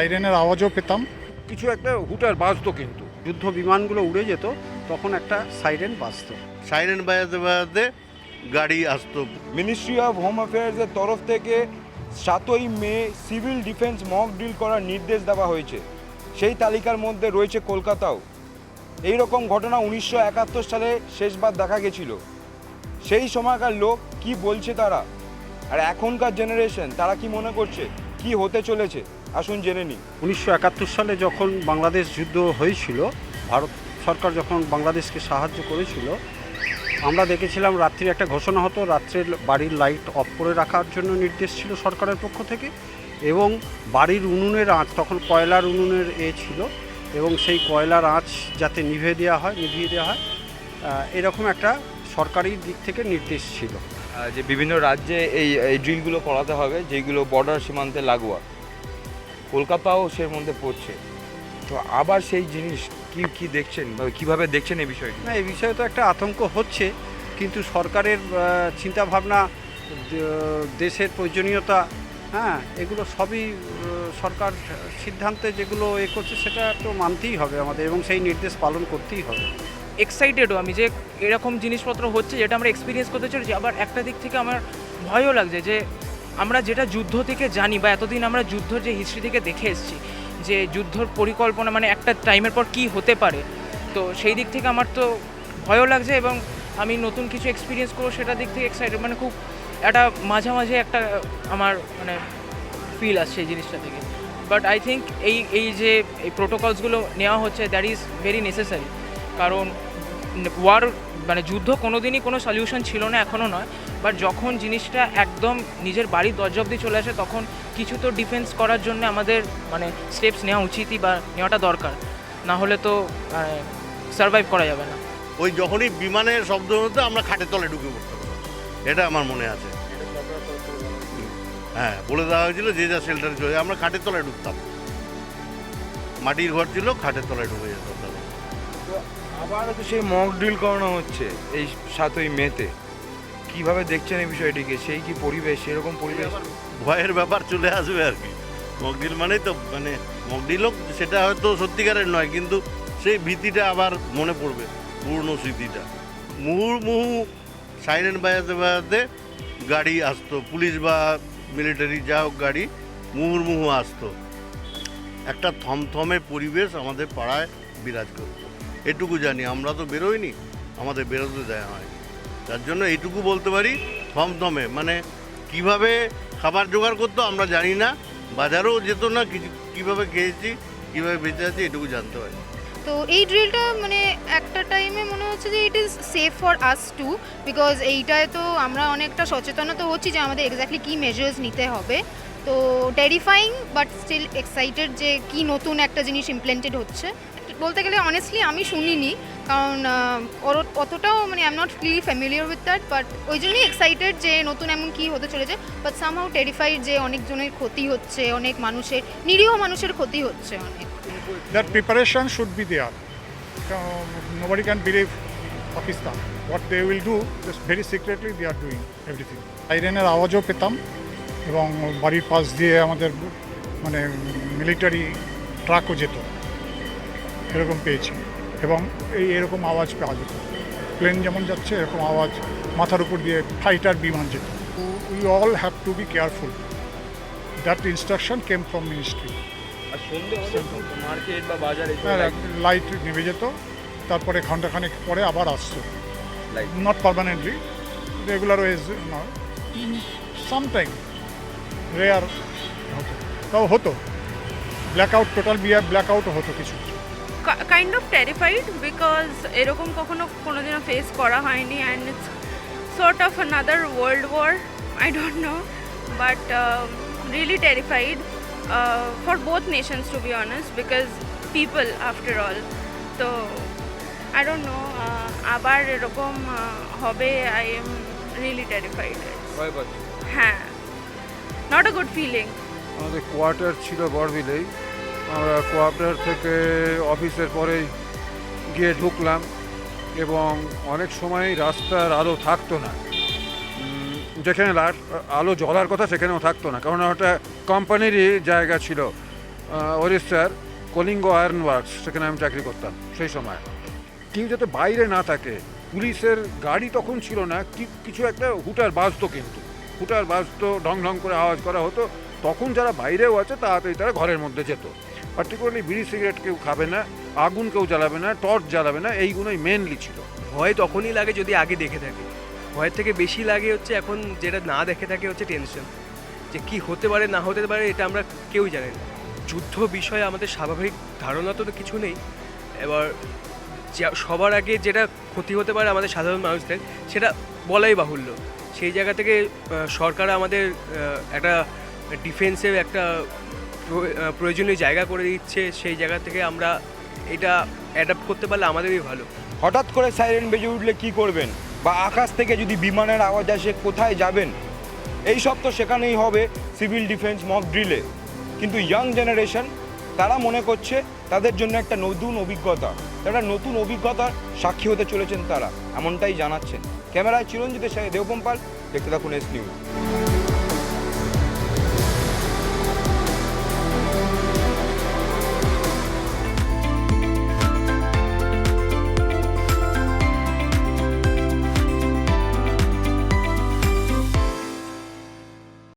সাইরেনের আওয়াজও পেতাম। কিছু একটা হুটার বাজতো কিন্তু। যুদ্ধ বিমানগুলো উড়ে যেত তখন একটা সাইরেন বাজতো। সাইরেন বাজাতে বাজাতে গাড়ি আসতো। মিনিস্ট্রি অফ হোম অ্যাফেয়ার্সের তরফ থেকে সাতই May civil defence mock drill করার নির্দেশ দেওয়া হয়েছে। সেই তালিকার মধ্যে রয়েছে কলকাতাও। এই রকম ঘটনা উনিশশো একাত্তর সালে শেষবার দেখা গেছিল। সেই সময়কার লোক কি বলছে তারা? আর এখনকার জেনারেশন তারা কি মনে করছে? কি হতে চলেছে? আসুন জেনে নিই। উনিশশো একাত্তর সালে যখন বাংলাদেশ যুদ্ধ হয়েছিল, ভারত সরকার যখন বাংলাদেশকে সাহায্য করেছিল, আমরা দেখেছিলাম রাত্রি একটা ঘোষণা হতো, রাত্রের বাড়ির লাইট অফ করে রাখার জন্য নির্দেশ ছিল সরকারের পক্ষ থেকে এবং বাড়ির উনুনের আঁচ, তখন কয়লার উনুনের এ ছিল এবং সেই কয়লার আঁচ যাতে নিভে দেওয়া হয়, নিভিয়ে দেওয়া হয় এরকম একটা সরকারি দিক থেকে নির্দেশ ছিল। যে বিভিন্ন রাজ্যে এই এই ড্রিলগুলো করাতে হবে যেগুলো বর্ডার সীমান্তে লাগোয়া। কলকাতাও সের মধ্যে পড়ছে। তো আবার সেই জিনিস কি কি দেখছেন বা কীভাবে দেখছেন এই বিষয়টি? না এই বিষয়ে তো একটা আতঙ্ক হচ্ছে কিন্তু সরকারের চিন্তা ভাবনা দেশের প্রয়োজনীয়তা হ্যাঁ এগুলো সবই সরকার সিদ্ধান্তে যেগুলো এ করছে সেটা তো মানতেই হবে আমাদের এবং সেই নির্দেশ পালন করতেই হবে। এক্সাইটেডও আমি যে এরকম জিনিসপত্র হচ্ছে যেটা আমরা এক্সপিরিয়েন্স করতে চলেছি আবার একটা দিক থেকে আমার ভয়ও লাগছে যে আমরা যেটা যুদ্ধ থেকে জানি বা এতদিন আমরা যুদ্ধর যে হিস্ট্রি থেকে দেখে এসেছি, যে যুদ্ধর পরিকল্পনা মানে একটা টাইমের পর কি হতে পারে। তো সেই দিক থেকে আমার তো ভয়ও লাগছে এবং আমি নতুন কিছু এক্সপিরিয়েন্স করব সেটার দিক থেকে এক্সাইটেড মানে খুব একটা মাঝামাঝি একটা আমার মানে ফিল আসছে এই জিনিসটা থেকে। বাট আই থিঙ্ক এই এই যে এই প্রোটোকলসগুলো নেওয়া হচ্ছে দ্যাট ইজ ভেরি নেসেসারি কারণ ওয়ার মানে যুদ্ধ কোনোদিনই কোনো সলিউশন ছিল না এখনও নয়। বাট যখন জিনিসটা একদম নিজের বাড়ির দরজা অব্দি চলে আসে, তখন কিছু তো ডিফেন্স করার জন্য আমাদের মানে স্টেপস নেওয়া উচিতই বা নেওয়াটা দরকার। না হলে তো সার্ভাইভ করা যাবে না। ওই যখনই বিমানের শব্দ হতো, আমরা খাটের তলে ঢুকে পড়তাম। এটা আমার মনে আছে। হ্যাঁ বলে দেওয়া হয়েছিল, যে যা শেল্টারে চলে আমরা খাটের তলায় ঢুকতাম। মাটির ঘর ছিল, খাটের তলায় ঢুকে যেতাম। তখন। তো সেই মক ড্রিল করানো হচ্ছে এই সাতই মেতে। কীভাবে দেখছেন এই বিষয়টিকে? সেই কি পরিবেশ? সেরকম পরিবেশ? ভয়ের ব্যাপার চলে আসবে আর কি। মকডিল মানেই তো মানে মকডিলও সেটা হয়তো সত্যিকারের নয়, কিন্তু সেই ভীতিটা আবার মনে পড়বে পুরনো স্মৃতিটা। মুহুর্মুহু সাইরেন বাজাতে বাজাতে গাড়ি আসতো, পুলিশ বা মিলিটারি যা হোক গাড়ি মুহুর্মুহু আসতো। একটা থমথমে পরিবেশ আমাদের পাড়ায় বিরাজ করতো। এটুকু জানি, আমরা তো বেরোইনি, আমাদের বেরোতে দেয় হয়নি। তার জন্য এইটুকু বলতে পারি, থমথমে মানে কীভাবে খাবার জোগাড় করতো আমরা জানি না, বাজারেও যেত না কিছু কীভাবে খেয়েছি, কীভাবে বেঁচে আছি, এটুকু জানতে পারি। তো এই ড্রিলটা মানে একটা টাইমে মনে হচ্ছে যে it is safe for us too because এইটায় তো আমরা অনেকটা সচেতনতা হচ্ছি যে আমাদের এক্স্যাক্টলি কী মেজার্স নিতে হবে। তো টেরিফাইং বাট স্টিল এক্সাইটেড যে কি নতুন একটা জিনিস ইমপ্লেন্টেড হচ্ছে। বলতে গেলে অনেস্টলি আমি শুনিনি কারণ ওর- অতটাও মানে I am not feel familiar with that but ওই জন্যই এক্সাইটেড যে নতুন এমন কি হতে চলেছে বাট সামহাও টেরিফাইড যে অনেকজনের ক্ষতি হচ্ছে অনেক মানুষের নিরীহ মানুষের ক্ষতি হচ্ছে অনেক preparation should be there. Um, nobody can believe Pakistan. What they will do, just very secretly they are doing everything. সাইরেনের আওয়াজও পেতাম এবং বাড়ির পাশ দিয়ে আমাদের মানে মিলিটারি ট্রাকও যেত এরকম পেয়েছি এবং এই এরকম আওয়াজ পাওয়া যেত। প্লেন যেমন যাচ্ছে এরকম আওয়াজ মাথার উপর দিয়ে ফাইটার বিমান যেত। We all have to be careful that instruction came from ministry light নেমে যেত তারপরে ঘন্টাখানেক পরে আবার আসতো. Not permanently regular ways sometime rare হতো। তাও হতো। ব্ল্যাক আউট টোটাল বিয়ার ব্ল্যাক আউটও হতো কিছু। কাইন্ড অফ টেরিফাইড বিকজ এরকম কখনো কোনোদিনও ফেস করা হয়নি and it's sort of another world war I don't know but really terrified for both nations to be honest because people after all তো আই ডোন্ট নো আবার এরকম uh, হবে I am really terrified হ্যাঁ not a good feeling আমাদের quarter ছিল বড়বিলেই আমরা quarter থেকে অফিসের পরেই গিয়ে ঢুকলাম এবং অনেক সময় রাস্তার আলো থাকতো না। যেখানে আলো জ্বলার কথা সেখানেও থাকতো না, কারণ ওটা কোম্পানিরই জায়গা ছিল। ওড়িশার কলিঙ্গ আয়রন ওয়ার্কস, সেখানে আমি চাকরি করতাম সেই সময়। কেউ যাতে বাইরে না থাকে, পুলিশের গাড়ি তখন ছিল না কিছু একটা হুটার বাজতো কিন্তু। হুটার বাজতো, ঢং ঢং করে আওয়াজ করা হতো, তখন যারা বাইরেও আছে তাড়াতাড়ি তারা ঘরের মধ্যে যেত। পার্টিকুলারলি বিড়ি সিগারেট কেউ খাবে না, আগুন কেউ জ্বালাবে না টর্চ জ্বালাবে না এইগুলোই মেনলি ছিল। ভয় তখনই লাগে যদি আগে দেখে থাকে। ভয়ের থেকে বেশি লাগে হচ্ছে এখন যেটা না দেখে থাকে হচ্ছে টেনশন যে কি হতে পারে, না হতে পারে, এটা আমরা কেউ জানি না। যুদ্ধ বিষয়ে আমাদের স্বাভাবিক ধারণা তো কিছু নেই। এবার সবার আগে যেটা ক্ষতি হতে পারে আমাদের সাধারণ মানুষদের, সেটা বলাই বাহুল্য। সেই জায়গা থেকে সরকার আমাদের একটা ডিফেন্সের একটা প্রয়োজনীয় জায়গা করে দিচ্ছে, সেই জায়গা থেকে আমরা এটা অ্যাডাপ্ট করতে পারলে আমাদেরই ভালো। হঠাৎ করে সাইরেন বেজে উঠলে কি করবেন? বা আকাশ থেকে যদি বিমানের আওয়াজ আসে, কোথায় যাবেন? এই সব তো সেখানেই হবে সিভিল ডিফেন্স মক ড্রিলে। কিন্তু ইয়াং জেনারেশন তারা মনে করছে তাদের জন্য একটা নতুন অভিজ্ঞতা। একটা নতুন অভিজ্ঞতার সাক্ষী হতে চলেছেন তারা, এমনটাই জানাচ্ছেন। ক্যামেরায় চিরঞ্জিতের সাথে দেবপম্পাল, দেখতে থাকুন এস নিউজ